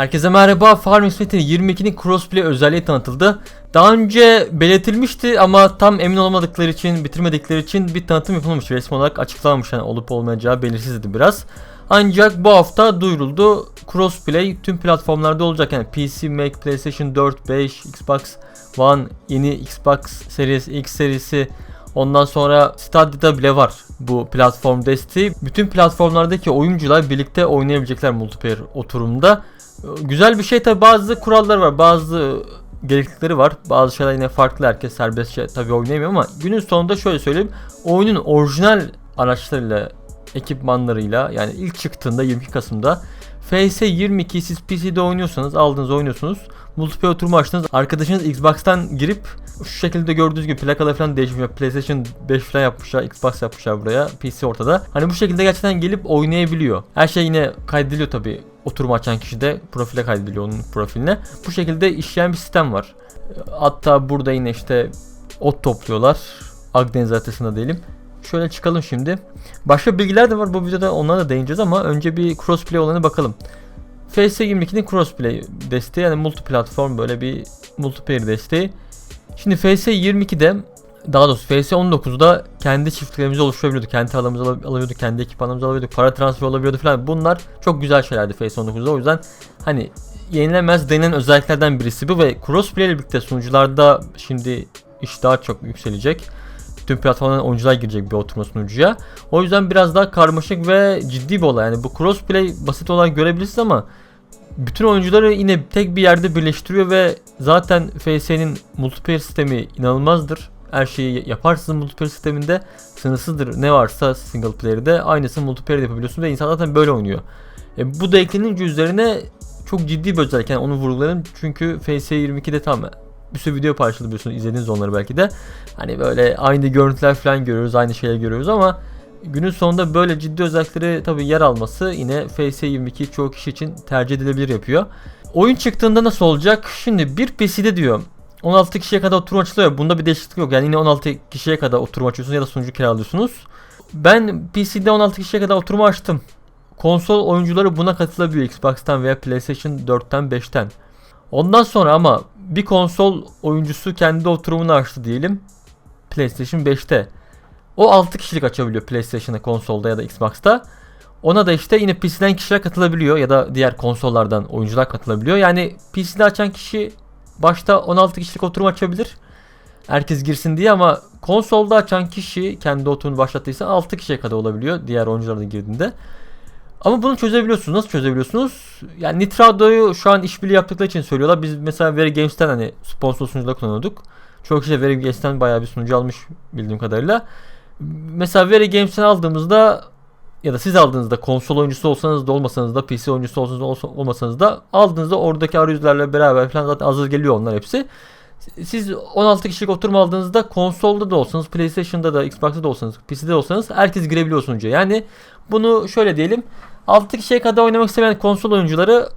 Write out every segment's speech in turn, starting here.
Herkese merhaba. Farming Simulator 22'nin crossplay özelliği tanıtıldı. Daha önce belirtilmişti ama tam emin olamadıkları için, bitirmedikleri için bir tanıtım yapılmamış. Resmi olarak açıklanmamış. Yani olup olmayacağı belirsizdi biraz. Ancak bu hafta duyuruldu. Crossplay tüm platformlarda olacak. Yani PC, Mac, PlayStation 4, 5, Xbox One, yeni Xbox Series X serisi Ondan sonra Stadia'da bile var bu platform desteği. Bütün platformlardaki oyuncular birlikte oynayabilecekler multiplayer oturumda. Güzel bir şey tabi bazı kurallar var bazı gereklilikleri var. Bazı şeyler yine farklı herkes serbestçe tabi oynayamıyor ama günün sonunda şöyle söyleyeyim. Oyunun orijinal araçlarıyla ekipmanlarıyla yani ilk çıktığında 22 Kasım'da FS22 siz PC'de oynuyorsanız aldığınız oynuyorsunuz. Multiplayer oturumu açtınız. Arkadaşınız Xbox'tan girip şu şekilde gördüğünüz gibi plakalar falan değişmiş. PlayStation 5 falan yapmışlar. Xbox yapmışlar buraya. PC ortada. Hani bu şekilde gerçekten gelip oynayabiliyor. Her şey yine kaydediliyor tabi. Oturum açan kişi de profile kaydediliyor onun profiline. Bu şekilde işleyen bir sistem var. Hatta burada yine işte ot topluyorlar. Akdeniz haritasında diyelim. Şöyle çıkalım şimdi. Başka bilgiler de var bu videoda onlara da değineceğiz ama önce bir crossplay olanı bakalım. FS22'nin crossplay desteği yani multi platform böyle bir multiplayer desteği. Şimdi FS22'de daha doğrusu FS19'da kendi çiftliklerimizi oluşturabiliyorduk. Kendi alanımızı alabiliyorduk, kendi ekipmanımızı alabiliyorduk, para transferi olabiliyordu falan. Bunlar çok güzel şeylerdi FS19'da. O yüzden hani yenilemez denen özelliklerden birisi bu ve crossplay ile birlikte sunucularda şimdi iş daha çok yükselecek. Tüm platformdan oyuncular girecek bir oturma sunucuya. O yüzden biraz daha karmaşık ve ciddi bir olay. Yani bu crossplay basit olarak görebilirsiniz ama bütün oyuncuları yine tek bir yerde birleştiriyor ve zaten FS'nin multiplayer sistemi inanılmazdır. Her şeyi yaparsınız multiplayer sisteminde sınırsızdır. Ne varsa single player'de aynısını multiplayer yapabiliyorsun ve insan zaten böyle oynuyor. E, bu da eklenince üzerine çok ciddi bir özellik. Yani onu vurgulayalım çünkü FS22'de tam bir sürü video paylaşıldı biliyorsunuz izlediniz onları belki de. Hani böyle aynı görüntüler falan görüyoruz, aynı şeyler görüyoruz ama günün sonunda böyle ciddi özellikleri tabii yer alması yine FS22 çoğu kişi için tercih edilebilir yapıyor. Oyun çıktığında nasıl olacak? Şimdi bir PC'de diyor 16 kişiye kadar oturum açılıyor. Bunda bir değişiklik yok. Yani yine 16 kişiye kadar oturum açıyorsunuz ya da sunucu kiralıyorsunuz. Ben PC'de 16 kişiye kadar oturumu açtım. Konsol oyuncuları buna katılabiliyor Xbox'tan veya PlayStation 4'ten 5'ten. Ondan sonra ama bir konsol oyuncusu kendi oturumunu açtı diyelim. PlayStation 5'te. O 6 kişilik açabiliyor PlayStation'da, konsolda ya da Xbox'ta. Ona da işte yine PC'den kişiler katılabiliyor ya da diğer konsollardan oyuncular katılabiliyor. Yani PC'de açan kişi başta 16 kişilik oturum açabilir. Herkes girsin diye ama konsolda açan kişi kendi oturumunu başlattıysa 6 kişiye kadar olabiliyor diğer oyuncular da girdiğinde. Ama bunu çözebiliyorsunuz. Nasıl çözebiliyorsunuz? Yani Nitrado'yu şu an işbirliği yaptıkları için söylüyorlar. Biz mesela Very Games'ten hani sponsor sunucuda kullanıyorduk. Çok kişi de Very Games'ten bayağı bir sunucu almış bildiğim kadarıyla. Mesela Very Games'ten aldığımızda ya da siz aldığınızda konsol oyuncusu olsanız da olmasanız da PC oyuncusu olsanız da olmasanız da aldığınızda oradaki arayüzlerle beraber falan zaten hazır geliyor onlar hepsi. Siz 16 kişilik oturum aldığınızda konsolda da olsanız, PlayStation'da da, Xbox'ta da olsanız, PC'de de olsanız herkes girebiliyor sunucuya. Yani bunu şöyle diyelim. 6 kişiye kadar oynamak istemeyen konsol oyuncuları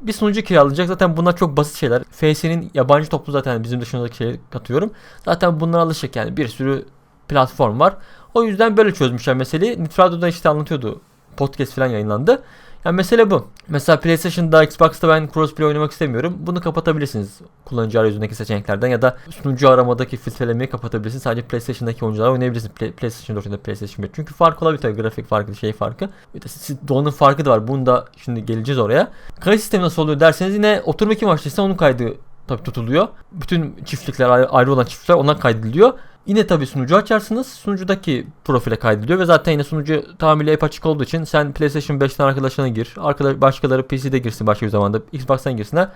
bir sunucu kiralayacak. Zaten bunlar çok basit şeyler. FS'nin yabancı toplu zaten bizim dışındaki şey katıyorum. Zaten bunlar alışık yani bir sürü platform var. O yüzden böyle çözmüşler meseleyi. Nitrado'da işte anlatıyordu. Podcast falan yayınlandı. Yani mesele bu. Mesela PlayStation'da, Xbox'ta ben crossplay oynamak istemiyorum. Bunu kapatabilirsiniz kullanıcı arayüzündeki seçeneklerden ya da sunucu aramadaki filtrelemeyi kapatabilirsiniz. Sadece PlayStation'daki oyuncular oynayabilirsiniz. Play, PlayStation 4 ya da PlayStation 5. Çünkü fark olabilir tabii. Grafik farkı, şey farkı. Bir de donanım farkı da var. Bunu da şimdi geleceğiz oraya. Kayıt sistemi nasıl oluyor derseniz yine oturma kim açtıysa onun kaydı tabii tutuluyor. Bütün çiftlikler ayrı olan çiftlikler ona kaydediliyor. Yine tabi sunucu açarsınız. Sunucudaki profile kaydediliyor ve zaten yine sunucu tamamıyla hep açık olduğu için sen PlayStation 5'ten arkadaşlarına gir. Arkadaş, başkaları PC'de girsin başka bir zamanda. Xbox'tan girsinler.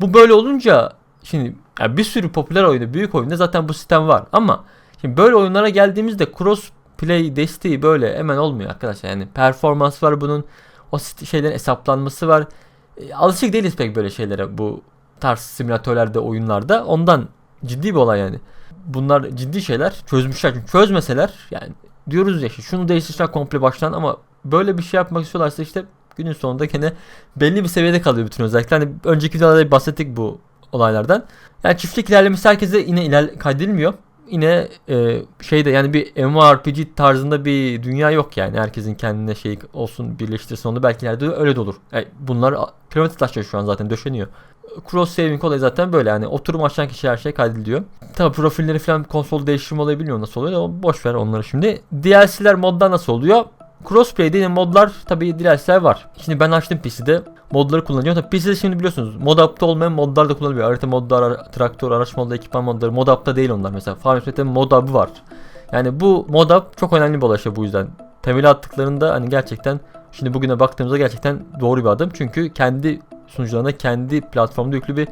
Bu böyle olunca şimdi yani bir sürü popüler oyunda, büyük oyunda zaten bu sistem var. Ama şimdi böyle oyunlara geldiğimizde cross play desteği böyle hemen olmuyor arkadaşlar. Yani performans var bunun. O şeylerin hesaplanması var. E, alışık değiliz pek böyle şeylere bu tarz simülatörlerde, oyunlarda. Ondan ciddi bir olay yani bunlar ciddi şeyler çözmüşler. Çünkü çözmeseler yani diyoruz ya işte şunu değiştirmişler komple baştan ama böyle bir şey yapmak istiyorlarsa işte günün sonunda gene belli bir seviyede kalıyor bütün özellikler. Hani önceki videolarda bahsettik bu olaylardan. Yani çiftlik ilerlemesi herkese yine iler kaydedilmiyor. yine e, şeyde yani bir MMORPG tarzında bir dünya yok yani. Herkesin kendine şey olsun birleştirsin onu belki ileride öyle de olur. Yani bunlar piramit taşları şu an zaten döşeniyor. Cross saving olayı zaten böyle yani oturum açan kişi her şey kaydediliyor. Tabi profilleri falan konsol değiştirme olayı bilmiyorum nasıl oluyor da boş ver onları şimdi. DLC'ler modda nasıl oluyor? Crossplay'de yine modlar tabi DLC'ler var. Şimdi ben açtım PC'de modları kullanıyorum. Tabi PC'de şimdi biliyorsunuz mod up'ta olmayan modlar da kullanılıyor. Harita modları, ara- traktör, araç modları, ekipman modları mod up'ta değil onlar mesela. Farm Simulator'da mod up'ı var. Yani bu mod up çok önemli bir bu yüzden. Temeli attıklarında hani gerçekten şimdi bugüne baktığımızda gerçekten doğru bir adım. Çünkü kendi sunucularında kendi platformda yüklü bir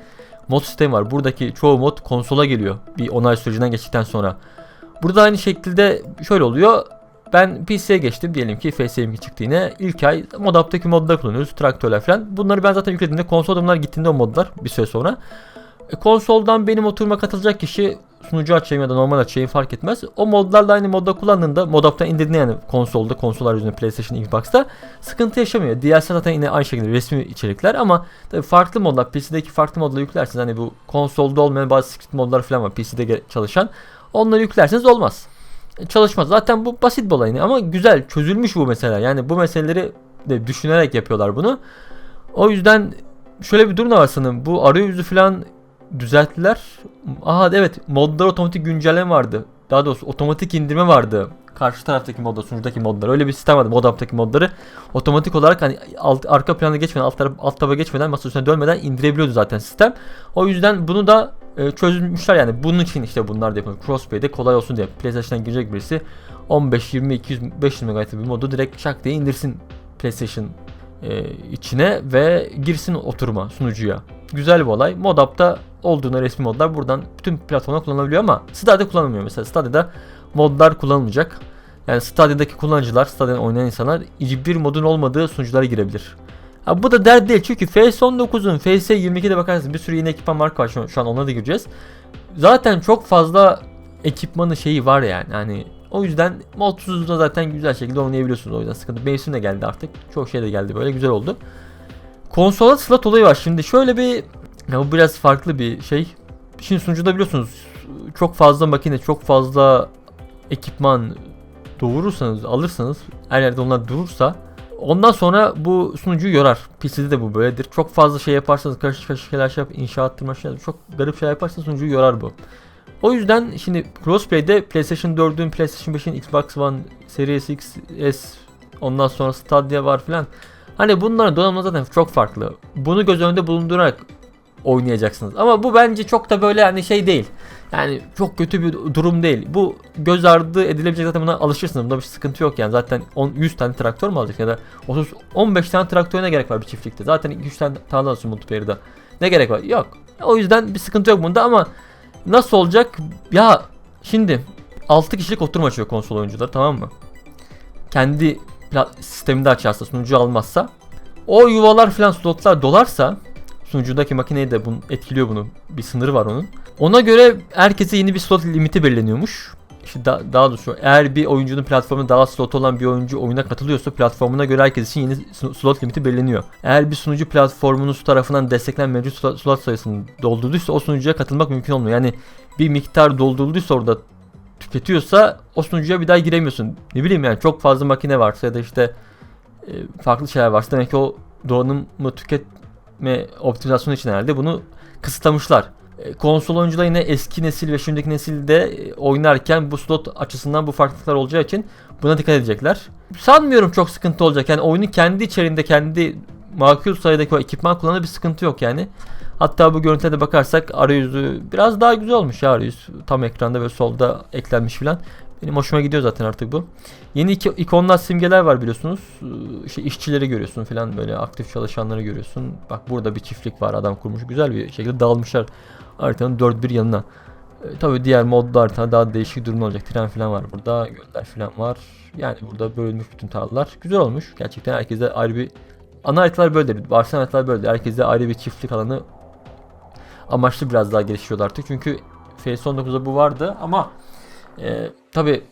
mod sistemi var. Buradaki çoğu mod konsola geliyor bir onay sürecinden geçtikten sonra. Burada aynı şekilde şöyle oluyor. Ben PC'ye geçtim diyelim ki FS22 çıktı yine. İlk ay modaptaki modları kullanıyoruz. Traktörler falan. Bunları ben zaten yüklediğimde konsolda bunlar gittiğinde o modlar bir süre sonra. E, konsoldan benim oturuma katılacak kişi sunucu açayım ya da normal açayım fark etmez. O modlarla aynı modda kullandığında modaptan indirdiğinde yani konsolda konsollar yüzünden PlayStation Xbox'ta sıkıntı yaşamıyor. DLC zaten yine aynı şekilde resmi içerikler ama tabii farklı modlar PC'deki farklı modları yüklerseniz hani bu konsolda olmayan bazı script modlar falan var PC'de çalışan. Onları yüklerseniz olmaz. E, Çalışmaz. Zaten bu basit bir olay yine ama güzel çözülmüş bu mesele. Yani bu meseleleri de düşünerek yapıyorlar bunu. O yüzden şöyle bir durum da var sanırım. Bu arayüzü falan düzelttiler. Aha evet modlar otomatik güncelleme vardı. Daha doğrusu otomatik indirme vardı. Karşı taraftaki modda, sunucudaki modlar. Öyle bir sistem vardı modaptaki modları. Otomatik olarak hani alt, arka plana geçmeden, alt, taraf, alt taba geçmeden, masa üstüne dönmeden indirebiliyordu zaten sistem. O yüzden bunu da e, çözmüşler yani. Bunun için işte bunlar da yapıyor. Crossplay'de kolay olsun diye. PlayStation'dan girecek birisi 15, 20, 200, 500 MB bir modu direkt şak diye indirsin PlayStation e, içine ve girsin oturuma sunucuya. Güzel bir olay. Modap'ta olduğunda resmi modlar buradan bütün platformda kullanılabiliyor ama Stadia'da kullanılmıyor. Mesela Stadia'da modlar kullanılmayacak. Yani Stadia'daki kullanıcılar, Stadia'da oynayan insanlar bir modun olmadığı sunuculara girebilir. Ha, bu da dert değil çünkü FS19'un FS22'de bakarsınız bir sürü yeni ekipman marka var şu şu an ona da gireceğiz. Zaten çok fazla ekipmanı şeyi var yani. Hani o yüzden modsuzda zaten güzel şekilde oynayabiliyorsunuz o yüzden sıkıntı. Mevsim de geldi artık. Çok şey de geldi böyle güzel oldu. Konsola slot olayı var. Şimdi şöyle bir ya bu biraz farklı bir şey. Şimdi sunucuda biliyorsunuz çok fazla makine, çok fazla ekipman doğurursanız, alırsanız her yerde onlar durursa ondan sonra bu sunucuyu yorar. PC'de de bu böyledir. Çok fazla şey yaparsanız karışık karışık şeyler şey yap, inşaat tırma şeyler, çok garip şeyler yaparsanız sunucuyu yorar bu. O yüzden şimdi Crossplay'de PlayStation 4'ün, PlayStation 5'in, Xbox One, Series X, S, ondan sonra Stadia var filan. Hani bunların donanımı zaten çok farklı. Bunu göz önünde bulundurarak oynayacaksınız. Ama bu bence çok da böyle hani şey değil. Yani çok kötü bir durum değil. Bu göz ardı edilebilecek zaten buna alışırsınız. Bunda bir sıkıntı yok yani. Zaten 10 100 tane traktör mü alacak ya da 30 15 tane traktör ne gerek var bir çiftlikte? Zaten 2-3 tane tane alıyorsun multiplayer'da. Ne gerek var? Yok. O yüzden bir sıkıntı yok bunda ama nasıl olacak? Ya şimdi 6 kişilik oturum açıyor konsol oyuncular tamam mı? Kendi sisteminde açarsa sunucu almazsa o yuvalar falan slotlar dolarsa sunucudaki makineyi de bunu etkiliyor bunu. Bir sınırı var onun. Ona göre herkese yeni bir slot limiti belirleniyormuş. İşte da- daha doğrusu eğer bir oyuncunun platformunda daha slot olan bir oyuncu oyuna katılıyorsa platformuna göre herkes için yeni sl- slot limiti belirleniyor. Eğer bir sunucu platformunuz tarafından desteklenen mevcut slot, sayısını doldurduysa o sunucuya katılmak mümkün olmuyor. Yani bir miktar doldurulduysa orada tüketiyorsa o sunucuya bir daha giremiyorsun. Ne bileyim yani çok fazla makine varsa ya da işte e, farklı şeyler varsa demek ki o donanımı tüketme optimizasyonu için herhalde bunu kısıtlamışlar. E, Konsol oyuncular yine eski nesil ve şimdiki nesilde e, oynarken bu slot açısından bu farklılıklar olacağı için buna dikkat edecekler. Sanmıyorum çok sıkıntı olacak. Yani oyunun kendi içerisinde kendi makul sayıdaki o ekipman kullanımında bir sıkıntı yok yani. Hatta bu görüntüde de bakarsak arayüzü biraz daha güzel olmuş ya arayüz. Tam ekranda ve solda eklenmiş filan. Benim hoşuma gidiyor zaten artık bu. Yeni iki, ikonlar simgeler var biliyorsunuz. Ee, İşte işçileri görüyorsun filan böyle aktif çalışanları görüyorsun. Bak burada bir çiftlik var adam kurmuş. Güzel bir şekilde dağılmışlar haritanın dört bir yanına. Ee, tabii diğer modda harita daha değişik durum olacak. Tren filan var burada. Göller filan var. Yani burada bölünmüş bütün tarlalar. Güzel olmuş. Gerçekten herkese ayrı bir ana haritalar böyledir. Varsayılan haritalar böyledir. Herkese ayrı bir çiftlik alanı amaçlı biraz daha gelişiyorlar artık. Çünkü FS19'da bu vardı ama e, tabi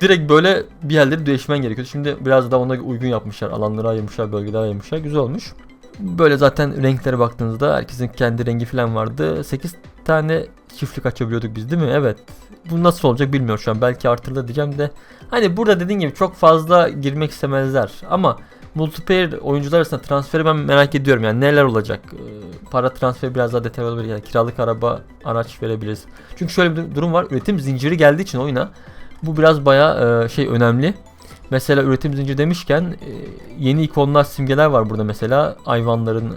direkt böyle bir yerleri değişmen gerekiyordu. Şimdi biraz daha ona uygun yapmışlar. Alanları ayırmışlar, bölgeleri ayırmışlar. Güzel olmuş. Böyle zaten renklere baktığınızda herkesin kendi rengi falan vardı. 8 tane çiftlik açabiliyorduk biz değil mi? Evet. Bu nasıl olacak bilmiyorum şu an. Belki artırılır diyeceğim de. Hani burada dediğim gibi çok fazla girmek istemezler. Ama multiplayer oyuncular arasında transferi ben merak ediyorum. Yani neler olacak? Ee, para transferi biraz daha detaylı olabilir. Yani kiralık araba, araç verebiliriz. Çünkü şöyle bir durum var. Üretim zinciri geldiği için oyuna bu biraz baya e, şey önemli. Mesela üretim zinciri demişken e, yeni ikonlar, simgeler var burada mesela. Hayvanların,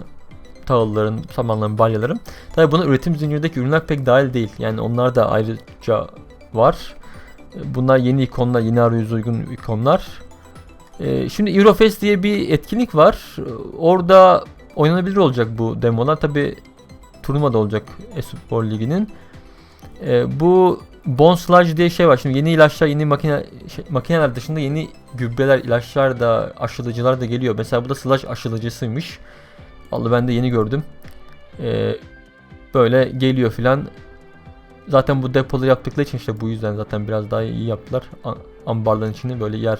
tahılların, samanların, balyaların. Tabi buna üretim zincirdeki ürünler pek dahil değil. Yani onlar da ayrıca var. E, Bunlar yeni ikonlar, yeni arayüze uygun ikonlar. E, Şimdi Eurofest diye bir etkinlik var. E, Orada oynanabilir olacak bu demolar. Tabi turnuva da olacak Espor Ligi'nin. E, bu Bone Sludge diye şey var. Şimdi yeni ilaçlar, yeni makine şey, makineler dışında yeni gübreler, ilaçlar da, aşılayıcılar da geliyor. Mesela bu da Sludge aşılayıcısıymış. Vallahi ben de yeni gördüm. Ee, böyle geliyor filan. Zaten bu depolu yaptıkları için işte bu yüzden zaten biraz daha iyi yaptılar. Ambarların içine böyle yer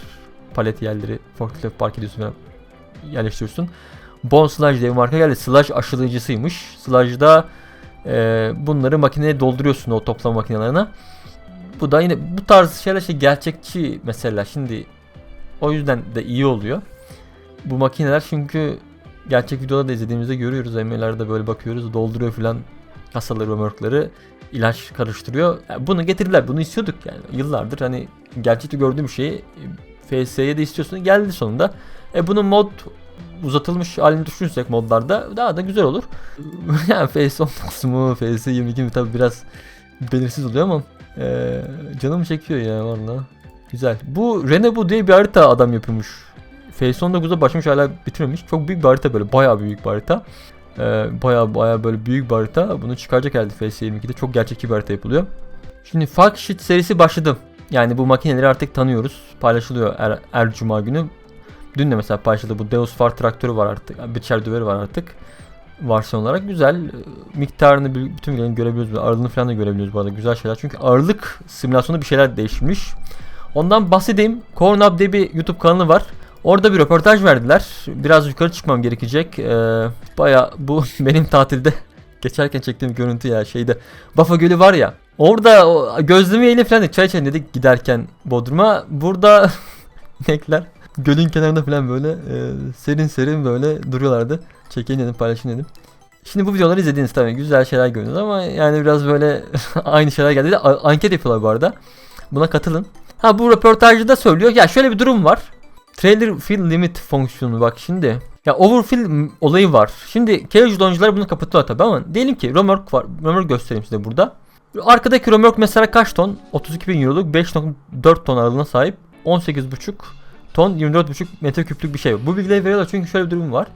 palet yerleri forklift park ediyorsun yerleştiriyorsun. Bone Sludge diye bir marka geldi. Sludge aşılayıcısıymış. Sludge'da e, bunları makineye dolduruyorsun o toplama makinelerine. Bu da yine bu tarz şeyler şey gerçekçi mesela. Şimdi o yüzden de iyi oluyor. Bu makineler çünkü gerçek videoda da izlediğimizde görüyoruz. ML'lerde böyle bakıyoruz. Dolduruyor filan kasaları, römorkları ilaç karıştırıyor. Yani bunu getirdiler. Bunu istiyorduk yani. Yıllardır hani gerçekte gördüğüm şeyi FS'ye de istiyorsun. Geldi sonunda. E bunun mod uzatılmış halini düşünürsek modlarda daha da güzel olur. yani FS19 mu FS22 mi tabi biraz belirsiz oluyor ama e, canım çekiyor ya valla. Güzel. Bu Renebu diye bir harita adam yapıyormuş. FS19'da başlamış hala bitirmemiş. Çok büyük bir harita böyle. Bayağı büyük bir harita. Ee, bayağı bayağı böyle büyük bir harita. Bunu çıkaracak herhalde FS22'de. Çok gerçekçi bir harita yapılıyor. Şimdi Fuck Shit serisi başladı. Yani bu makineleri artık tanıyoruz. Paylaşılıyor her, her cuma günü. Dün de mesela paylaşıldı. Bu Deus Far traktörü var artık. Biçer döveri var artık. Versiyon olarak güzel. Ee, Miktarını bütün bilgilerini görebiliyoruz. Ağırlığını falan da görebiliyoruz bu arada. Güzel şeyler. Çünkü ağırlık simülasyonunda bir şeyler değişmiş. Ondan bahsedeyim. Cornhub diye bir YouTube kanalı var. Orada bir röportaj verdiler. Biraz yukarı çıkmam gerekecek. Ee, Baya bu benim tatilde geçerken çektiğim görüntü ya şeyde. Bafa Gölü var ya. Orada gözleme yayını falan dedik. Çay içelim dedik giderken Bodrum'a. Burada inekler gölün kenarında falan böyle e, serin serin böyle duruyorlardı. Çekeyim dedim paylaşayım dedim. Şimdi bu videoları izlediğiniz tabii güzel şeyler gördünüz ama yani biraz böyle aynı şeyler geldi. Anket yapıyorlar bu arada. Buna katılın. Ha bu röportajda da söylüyor. Ya şöyle bir durum var. Trailer fill limit fonksiyonu bak şimdi. Ya overfill olayı var. Şimdi casual oyuncular bunu kapatıyor tabi ama diyelim ki Romork var. Romork göstereyim size burada. Arkadaki Romork mesela kaç ton? 32 bin euroluk 5.4 ton aralığına sahip 18.5 ton 24.5 metreküplük bir şey. Bu bilgileri veriyorlar çünkü şöyle bir durum var.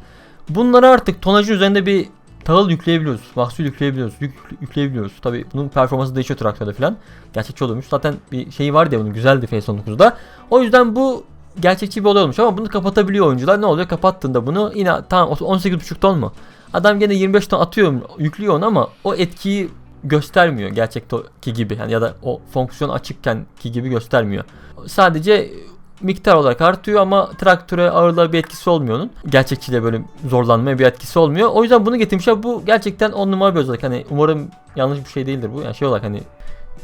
Bunları artık tonajın üzerinde bir tahıl yükleyebiliyoruz. Mahsul yükleyebiliyoruz. Yük, yükleyebiliyoruz. Tabi bunun performansı değişiyor traktörde falan. Gerçekçi oluyormuş. Zaten bir şeyi vardı ya bunun güzeldi FS19'da. O yüzden bu gerçekçi bir olay olmuş ama bunu kapatabiliyor oyuncular. Ne oluyor? Kapattığında bunu yine tamam 18.5 ton mu? Adam gene 25 ton atıyor, yüklüyor onu ama o etkiyi göstermiyor gerçekteki gibi. Yani ya da o fonksiyon açıkken ki gibi göstermiyor. Sadece miktar olarak artıyor ama traktöre ağırlığa bir etkisi olmuyor onun. Gerçekçiliğe böyle zorlanmaya bir etkisi olmuyor. O yüzden bunu getirmişler. Bu gerçekten on numara bir özellik. Hani umarım yanlış bir şey değildir bu. Yani şey olarak hani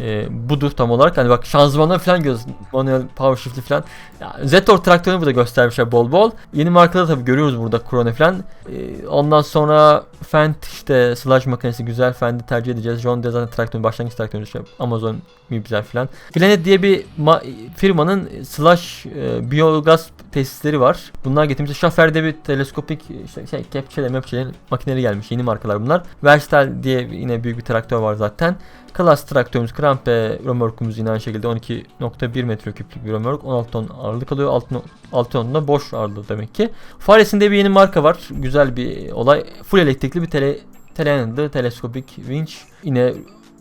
e, budur tam olarak. Hani bak şanzımanları falan görüyorsun. Manuel power shift'i falan. Ya, Zetor traktörünü burada göstermişler bol bol. Yeni markaları tabii görüyoruz burada Krone falan. E, ondan sonra Fendt işte sludge makinesi güzel. Fendt'i tercih edeceğiz. John Deere zaten traktörün başlangıç traktörü işte Amazon güzel falan. Planet diye bir ma- firmanın sludge e, biyogaz tesisleri var. Bunlar getirmişler. Schaffer'de bir teleskopik işte şey kepçeli mepçeli makineleri gelmiş. Yeni markalar bunlar. Verstal diye yine büyük bir traktör var zaten. Class traktörümüz Krampe römorkumuz yine aynı şekilde 12.1 metreküplük bir römork 16 ton ağırlık alıyor 6, 6 ton da boş ağırlığı demek ki. Fares'inde bir yeni marka var güzel bir olay full elektrikli bir tele teleyanında teleskopik winch yine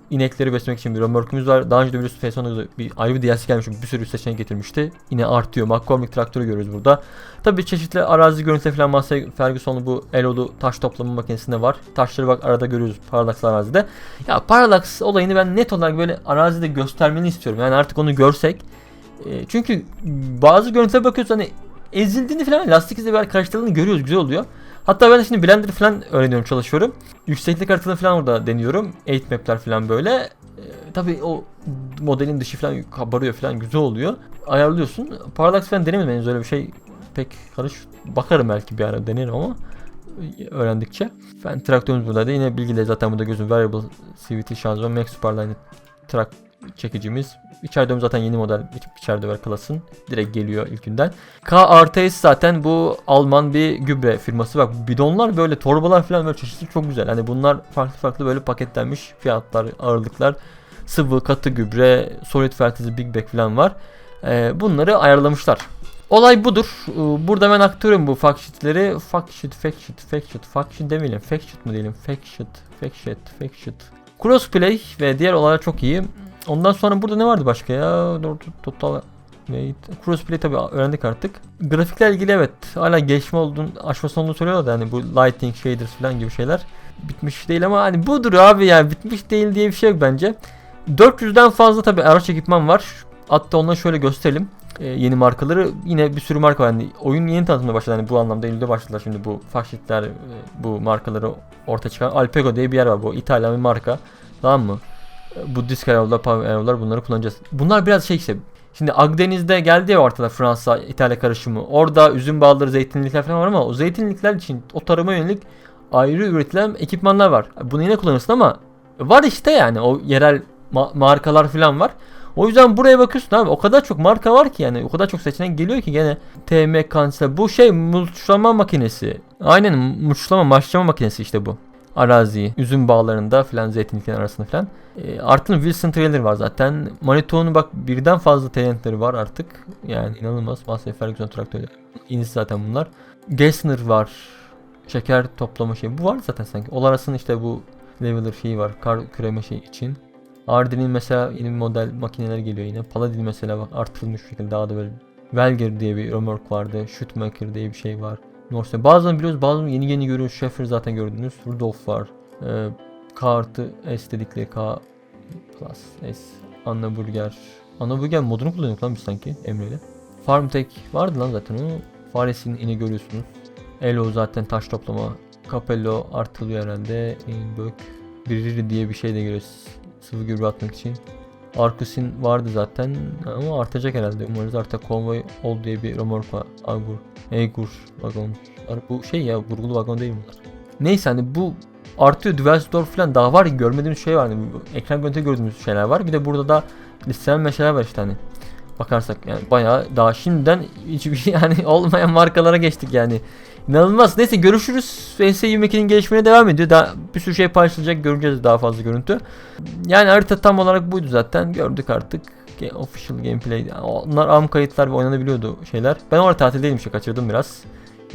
inekleri beslemek için bir römorkumuz var. Daha önce de biliyorsunuz F-Son'da bir ayrı bir DLC gelmiş bir sürü seçenek getirmişti. Yine artıyor. McCormick traktörü görüyoruz burada. Tabii çeşitli arazi görüntüleri falan Massey Ferguson'lu bu Elo'lu taş toplama makinesinde var. Taşları bak arada görüyoruz Parallax arazide. Ya Parallax olayını ben net olarak böyle arazide göstermeni istiyorum. Yani artık onu görsek. E, çünkü bazı görüntülere bakıyoruz hani ezildiğini falan lastik izle böyle karıştırdığını görüyoruz güzel oluyor. Hatta ben şimdi Blender falan öğreniyorum çalışıyorum. Yükseklik haritaları falan orada deniyorum. 8 map'ler falan böyle. Ee, tabii o modelin dışı falan kabarıyor falan güzel oluyor. Ayarlıyorsun. Parallax falan denemedim henüz öyle bir şey pek karış bakarım belki bir ara denerim ama öğrendikçe. Ben traktörümüz buradaydı. Yine bilgileri zaten burada gözüm. Variable CVT şanzıman Max Superline trak çekicimiz. İçeride zaten yeni model içeride var klasın. Direkt geliyor ilk günden. K artı zaten bu Alman bir gübre firması. Bak bidonlar böyle torbalar falan böyle çeşitli çok güzel. Hani bunlar farklı farklı böyle paketlenmiş fiyatlar, ağırlıklar. Sıvı, katı gübre, solid fertilizer, big bag falan var. Ee, bunları ayarlamışlar. Olay budur. Ee, Burada ben aktörüm bu fact sheet'leri. Fact sheet, fact sheet, fact sheet, fact sheet demeyelim. Fact sheet mi diyelim? Fact sheet, fact sheet, fact sheet. Crossplay ve diğer olaylar çok iyi. Ondan sonra burada ne vardı başka ya? Total. Crossplay tabi öğrendik artık. Grafikler ilgili evet. Hala gelişme olduğunu, aşması olduğunu söylüyorlar da hani bu lighting, shaders falan gibi şeyler. Bitmiş değil ama hani budur abi yani bitmiş değil diye bir şey yok bence. 400'den fazla tabi araç ekipman var. Hatta onları şöyle gösterelim. Ee, yeni markaları yine bir sürü marka var. Yani oyun yeni tanıtımda başladı. Yani bu anlamda Eylül'de başladılar şimdi bu faşitler e, bu markaları ortaya çıkan. Alpego diye bir yer var bu İtalyan bir marka. Tamam mı? Buddhist Carol'lar, Power Carol'lar bunları kullanacağız. Bunlar biraz şey işte Şimdi Akdeniz'de geldi ya ortada Fransa İtalya karışımı. Orada üzüm bağları, zeytinlikler falan var ama o zeytinlikler için o tarıma yönelik ayrı üretilen ekipmanlar var. Bunu yine kullanırsın ama var işte yani o yerel ma- markalar falan var. O yüzden buraya bakıyorsun abi o kadar çok marka var ki yani o kadar çok seçenek geliyor ki gene TM kanser bu şey mulçlama makinesi. Aynen mulçlama maşlama makinesi işte bu. Araziyi, üzüm bağlarında filan zeytinliklerin arasında filan. E, Art'ın Wilson trailer var zaten. Manito'nun bak birden fazla talentleri var artık. Yani inanılmaz. Massey Ferguson traktörleri. İnisi zaten bunlar. Gessner var. Şeker toplama şey. Bu var zaten sanki. Olaras'ın işte bu leveler şeyi var. Kar küreme şey için. Arden'in mesela yeni model makineler geliyor yine. Paladin mesela bak artırılmış şekilde daha da böyle. Velger diye bir remork vardı. Shootmaker diye bir şey var. Norse. Bazılarını biliyoruz bazılarını yeni yeni görüyoruz. Sheffer zaten gördünüz. Rudolf var. Ee, K artı S dedikleri K plus S. Anna Burger. Anna Burger modunu kullanıyorduk lan biz sanki Emre'yle. Farmtech vardı lan zaten onu. Faresini yine görüyorsunuz. Elo zaten taş toplama. Capello artılıyor herhalde. Inbök. Biriri diye bir şey de görüyoruz. Sıvı gübre atmak için. Arkusin vardı zaten ama artacak herhalde. Umarız artık konvoy ol diye bir remork var. Eygur vagon. Bu şey ya vurgulu vagon değil bunlar. Neyse hani bu artıyor. Düvelsdorf falan daha var görmediğimiz şey var. Hani ekran görüntü gördüğümüz şeyler var. Bir de burada da listelen meşaleler var işte hani. Bakarsak yani bayağı daha şimdiden hiçbir şey yani olmayan markalara geçtik yani. İnanılmaz. Neyse görüşürüz. VS22'nin gelişmeye devam ediyor. Daha bir sürü şey paylaşılacak. Göreceğiz daha fazla görüntü. Yani harita tam olarak buydu zaten. Gördük artık. Official gameplay. Onlar am kayıtlar ve oynanabiliyordu şeyler. Ben orada tatildeydim işte kaçırdım biraz.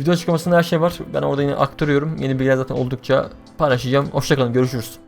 Video açıklamasında her şey var. Ben orada yine aktarıyorum. Yeni bilgiler zaten oldukça paylaşacağım. Hoşçakalın görüşürüz.